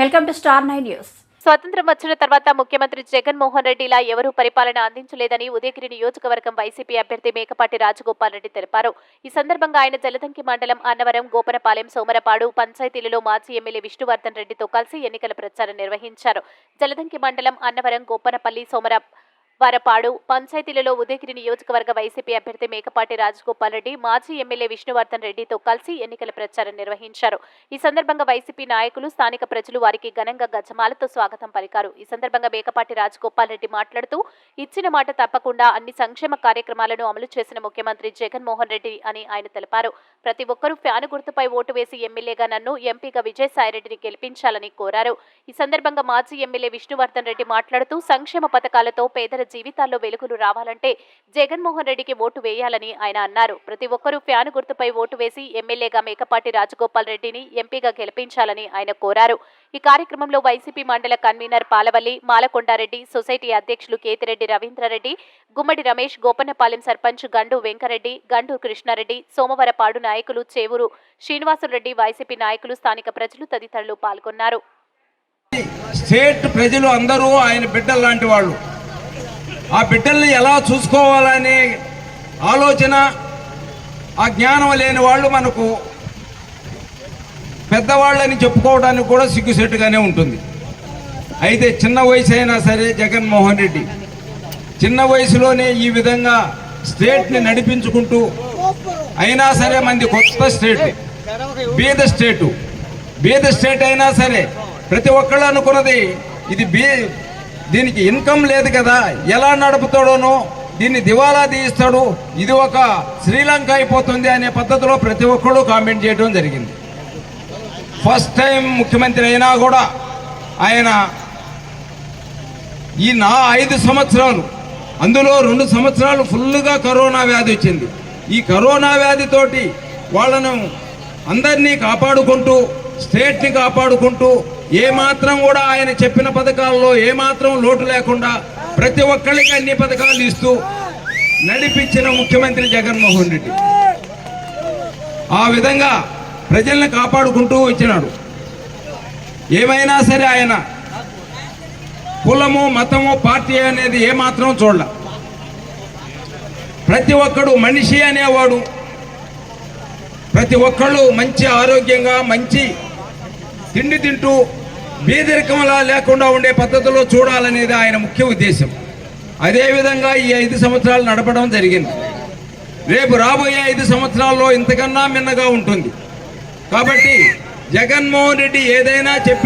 Welcome to star nine news. స్వాతంత్రం వచ్చిన తర్వాత ముఖ్యమంత్రి జగన్మోహన్ రెడ్డిలా ఎవరూ పరిపాలన అందించలేదని ఉదయగిరి నియోజకవర్గం వైసీపీ అభ్యర్థి మేకపాటి రాజగోపాల్ రెడ్డి తెలిపారు. ఈ సందర్భంగా ఆయన జలదంకి మండలం అన్నవరం గోపనపాలెం సోమరపాడు పంచాయతీలలో మాజీ ఎమ్మెల్యే విష్ణువర్ధన్ రెడ్డితో కలిసి ఎన్నికల ప్రచారం నిర్వహించారు. జలదంకి మండలం అన్నవరం గోపనపల్లి సోమర వరపాడు పంచాయతీలలో ఉదయగిరి నియోజకవర్గ వైసీపీ అభ్యర్థి మేకపాటి రాజగోపాల్ రెడ్డి మాజీ ఎమ్మెల్యే విష్ణువర్ధన్ రెడ్డితో కలిసి ఎన్నికల ప్రచారం నిర్వహించారు. ఈ సందర్భంగా వైసీపీ నాయకులు స్థానిక ప్రజలు వారికి ఘనంగా గజమాలతో స్వాగతం పలికారు. ఈ సందర్భంగా మేకపాటి రాజగోపాల్ రెడ్డి మాట్లాడుతూ ఇచ్చిన మాట తప్పకుండా అన్ని సంక్షేమ కార్యక్రమాలను అమలు చేసిన ముఖ్యమంత్రి జగన్మోహన్ రెడ్డి అని ఆయన తెలిపారు. ప్రతి ఒక్కరూ ఫ్యాను గుర్తుపై ఓటు వేసి ఎమ్మెల్యేగా నన్ను ఎంపీగా విజయసాయిరెడ్డిని గెలిపించాలని కోరారు. ఈ సందర్భంగా మాజీ ఎమ్మెల్యే విష్ణువర్ధన్ రెడ్డి మాట్లాడుతూ సంక్షేమ పథకాలతో పేదల జీవితాల్లో వెలుగులు రావాలంటే జగన్మోహన్ రెడ్డికి ఓటు వేయాలని ఆయన అన్నారు. ప్రతి ఒక్కరూ ఫ్యాన్ గుర్తుపై ఓటు వేసి ఎమ్మెల్యేగా మేకపాటి రాజగోపాల్ రెడ్డిని ఎంపీగా గెలిపించాలని ఆయన కోరారు. ఈ కార్యక్రమంలో వైసీపీ మండల కన్వీనర్ పాలవల్లి మాలకొండారెడ్డి సొసైటీ అధ్యక్షులు కేతిరెడ్డి రవీంద్రారెడ్డి గుమ్మడి రమేష్ గోపన్నపాలెం సర్పంచ్ గండు వెంకరెడ్డి గండు కృష్ణారెడ్డి సోమవరపాడు నాయకులు చేవూరు శ్రీనివాసులరెడ్డి వైసీపీ నాయకులు స్థానిక ప్రజలు తదితరులు పాల్గొన్నారు. స్టేట్ ప్రజలు అందరూ ఆయన బిడ్డలు లాంటి వాళ్ళు. ఆ బిడ్డల్ని ఎలా చూసుకోవాలనే ఆలోచన ఆ జ్ఞానం లేని వాళ్ళు మనకు పెద్దవాళ్ళని చెప్పుకోవడానికి కూడా సిగ్గుసెట్టుగానే ఉంటుంది. అయితే చిన్న వయసు అయినా సరే జగన్మోహన్ రెడ్డి చిన్న వయసులోనే ఈ విధంగా స్టేట్ని నడిపించుకుంటూ అయినా సరే మంది కొత్త స్టేట్ బీద స్టేటు బీద స్టేట్ అయినా సరే ప్రతి ఒక్కళ్ళు అనుకున్నది ఇది బీ దీనికి ఇన్కమ్ లేదు కదా ఎలా నడుపుతాడోనో దీన్ని దివాలా తీయిస్తాడు. ఇది ఒక శ్రీలంక అయిపోతుంది అనే పద్ధతిలో ప్రతి ఒక్కరూ కామెంట్ చేయడం జరిగింది. ఫస్ట్ టైం ముఖ్యమంత్రి అయినా కూడా ఆయన ఈ నా ఐదు సంవత్సరాలు అందులో రెండు సంవత్సరాలు ఫుల్గా కరోనా వ్యాధి వచ్చింది. ఈ కరోనా వ్యాధితోటి వాళ్ళను అందరినీ కాపాడుకుంటూ స్టేట్ని కాపాడుకుంటూ ఏమాత్రం కూడా ఆయన చెప్పిన పథకాల్లో ఏమాత్రం లోటు లేకుండా ప్రతి ఒక్కళ్ళకి అన్ని పథకాలు ఇస్తూ నడిపించిన ముఖ్యమంత్రి జగన్మోహన్ రెడ్డి. ఆ విధంగా ప్రజల్ని కాపాడుకుంటూ వచ్చినాడు. ఏమైనా సరే ఆయన కులము మతము పార్టీ అనేది ఏమాత్రం చూడాల. ప్రతి ఒక్కడు మనిషి అనేవాడు. ప్రతి ఒక్కళ్ళు మంచి ఆరోగ్యంగా మంచి తిండి తింటూ బీదరికంలా లేకుండా ఉండే పద్ధతిలో చూడాలనేది ఆయన ముఖ్య ఉద్దేశం. అదేవిధంగా ఈ ఐదు సంవత్సరాలు నడపడం జరిగింది. రేపు రాబోయే ఐదు సంవత్సరాల్లో ఇంతకన్నా మిన్నగా ఉంటుంది. కాబట్టి జగన్మోహన్ రెడ్డి ఏదైనా చెప్పి